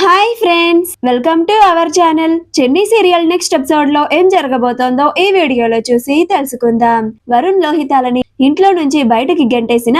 Hi friends welcome to our channel Chennai serial next ఎపిసోడ్లో ఏం జరగబోతోందో ఈ వీడియోలో చూసి తెలుసుకుందాం. వరుణ్ లోహితాలని ఇంట్లో నుంచి బయటకి గెంటేసిన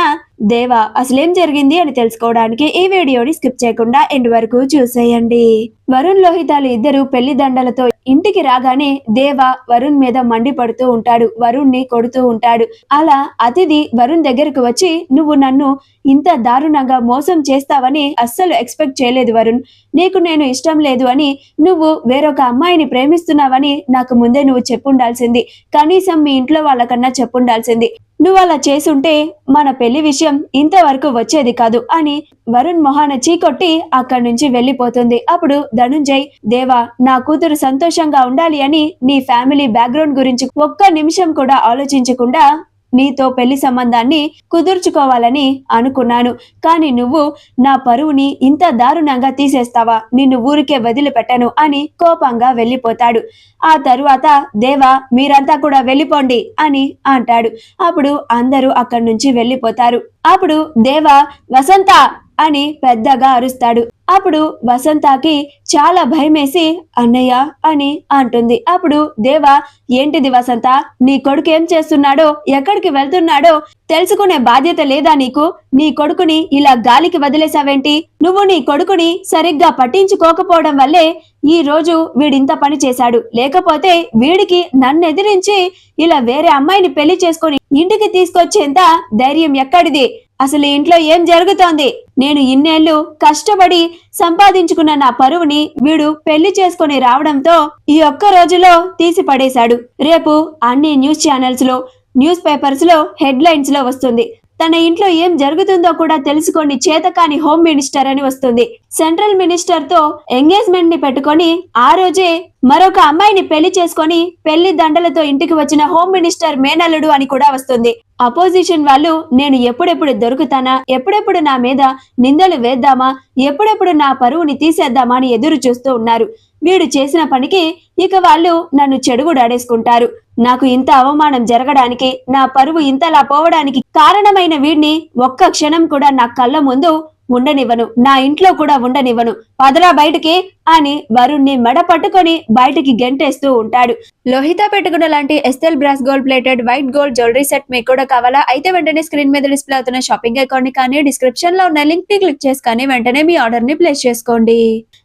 దేవా అసలేం జరిగింది అని తెలుసుకోవడానికి ఈ వీడియోని స్కిప్ చేయకుండా ఎండ్ వరకు చూసేయండి. వరుణ్ లోహితాలు ఇద్దరు పెళ్ళి దండలతో ఇంటికి రాగానే దేవ వరుణ్ మీద మండిపడుతూ ఉంటాడు. వరుణ్ని కొడుతూ ఉంటాడు. అలా అతిథి వరుణ్ దగ్గరకు వచ్చి నువ్వు నన్ను ఇంత దారుణంగా మోసం చేస్తావని అస్సలు ఎక్స్పెక్ట్ చేయలేదు వరుణ్. నీకు నేను ఇష్టం లేదు అని నువ్వు వేరొక అమ్మాయిని ప్రేమిస్తున్నావని నాకు ముందే నువ్వు చెప్పుండాల్సింది. కనీసం మీ ఇంట్లో వాళ్ళకన్నా చెప్పుండాల్సింది. నువ్వు అలా చేసుంటే మన పెళ్ళి విషయం ఇంతవరకు వచ్చేది కాదు అని వరుణ్ మొహాన చీకొట్టి అక్కడి నుంచి వెళ్ళిపోతుంది. అప్పుడు ధనుంజయ్ దేవా నా కూతురు సంతోషంగా ఉండాలి అని నీ ఫ్యామిలీ బ్యాక్గ్రౌండ్ గురించి ఒక్క నిమిషం కూడా ఆలోచించకుండా నీతో పెళ్ళి సంబంధాన్ని కుదుర్చుకోవాలని అనుకున్నాను. కానీ నువ్వు నా పరువుని ఇంత దారుణంగా తీసేస్తావా? నిన్ను ఊరికే వదిలిపెట్టను అని కోపంగా వెళ్ళిపోతాడు. ఆ తరువాత దేవా మీరంతా కూడా వెళ్ళిపోండి అని అంటాడు. అప్పుడు అందరూ అక్కడి నుంచి వెళ్ళిపోతారు. అప్పుడు దేవా వసంత అని పెద్దగా అరుస్తాడు. అప్పుడు వసంతకి చాలా భయమేసి అన్నయ్య అని అంటుంది. అప్పుడు దేవా ఏంటిది వసంత? నీ కొడుకు ఏం చేస్తున్నాడో? ఎక్కడికి వెళ్తున్నాడో? తెలుసుకునే బాధ్యత లేదా నీకు? నీ కొడుకుని ఇలా గాలికి వదిలేసావేంటి నువ్వు నీ కొడుకుని సరిగ్గా పట్టించుకోకపోవడం వల్లే ఈ రోజు వీడింత పని చేశాడు. లేకపోతే వీడికి నన్ను ఎదిరించి ఇలా వేరే అమ్మాయిని పెళ్ళి చేసుకొని ఇంటికి తీసుకొచ్చేంత ధైర్యం ఎక్కడిది? అసలు ఇంట్లో ఏం జరుగుతోంది? నేను ఇన్నేళ్ళు కష్టపడి సంపాదించుకున్న నా పరువుని వీడు పెళ్ళి చేసుకుని రావడంతో ఈ ఒక్క రోజులో తీసి పడేశాడు. రేపు అన్ని న్యూస్ ఛానల్స్లో న్యూస్ పేపర్స్లో హెడ్లైన్స్లో వస్తుంది. తన ఇంట్లో ఏం జరుగుతుందో కూడా తెలుసుకొని చేతకాని హోమ్ మినిస్టర్ అని వస్తుంది. సెంట్రల్ మినిస్టర్తో ఎంగేజ్మెంట్ని పెట్టుకొని ఆ రోజే మరొక అమ్మాయిని పెళ్ళి చేసుకొని పెళ్ళి దండలతో ఇంటికి వచ్చిన హోమ్ మినిస్టర్ మేనల్లుడు అని కూడా వస్తుంది. అపోజిషన్ వాళ్ళు నేను ఎప్పుడెప్పుడు దొరుకుతానా? ఎప్పుడెప్పుడు నా మీద నిందలు వేద్దామా? ఎప్పుడెప్పుడు నా పరువుని తీసేద్దామా? అని ఎదురు చూస్తూ ఉన్నారు. వీడు చేసిన పనికి ఇక వాళ్ళు నన్ను చెడుగుడాడేసుకుంటారు. నాకు ఇంత అవమానం జరగడానికి నా పరువు ఇంతలా పోవడానికి కారణమైన వీడిని ఒక్క క్షణం కూడా నా కళ్ళ ముందు ఉండనివ్వను. నా ఇంట్లో కూడా ఉండనివ్వను. పదరా బయటికి అని వరుణ్ణి మెడ పట్టుకొని బయటికి గెంటేస్తూ ఉంటాడు. లోహిత పెట్టుకున్న లాంటి SL brass gold plated white gold jewellery set మీకు కూడా కావాలా? అయితే వెంటనే స్క్రీన్ మీద డిస్ప్లే అవుతున్న షాపింగ్ అకౌంట్ని కానీ డిస్క్రిప్షన్లో ఉన్న లింక్ని క్లిక్ చేసి కానీ వెంటనే మీ ఆర్డర్ని ప్లేస్ చేసుకోండి.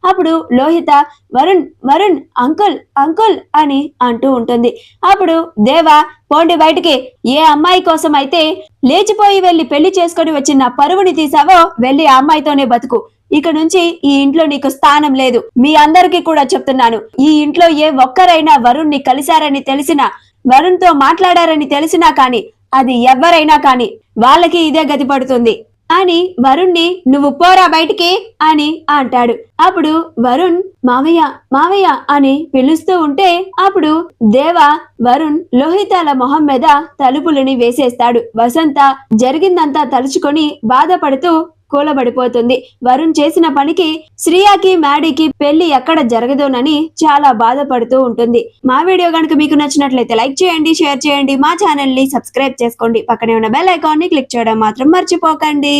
అప్పుడు లోహిత వరుణ్ వరుణ్ అంకుల్ అంకుల్ అని అంటూ ఉంటుంది. అప్పుడు దేవా పోండి బయటికి. ఏ అమ్మాయి కోసం అయితే లేచిపోయి వెళ్ళి పెళ్ళి చేసుకొని వచ్చిన పరువుని తీసావో వెళ్ళి ఆ అమ్మాయితోనే బతుకు. ఇక నుంచి ఈ ఇంట్లో నీకు స్థానం లేదు. మీ అందరికీ కూడా చెప్తున్నాను. ఈ ఇంట్లో ఏ ఒక్కరైనా వరుణ్ని కలిశారని తెలిసినా వరుణ్తో మాట్లాడారని తెలిసినా కాని అది ఎవరైనా కాని వాళ్ళకి ఇదే గతి పడుతుంది. అని వరుణ్ణి నువ్వు పోరా బయటికి అని అంటాడు. అప్పుడు వరుణ్ మావయ్య మావయ్య అని పిలుస్తూ ఉంటే అప్పుడు దేవ వరుణ్ లోహితాల మొహం మీద తలుపులని వేసేస్తాడు. వసంత జరిగిందంతా తలుచుకొని బాధపడుతూ కూలబడిపోతుంది. వరుణ్ చేసిన పనికి శ్రీయాకి మ్యాడీకి పెళ్ళి ఎక్కడ జరగదోనని చాలా బాధపడుతూ ఉంటుంది. మా వీడియో కనుక మీకు నచ్చినట్లయితే లైక్ చేయండి షేర్ చేయండి. మా ఛానల్ని సబ్స్క్రైబ్ చేసుకోండి. పక్కనే ఉన్న బెల్ ఐకాన్ని క్లిక్ చేయడం మాత్రం మర్చిపోకండి.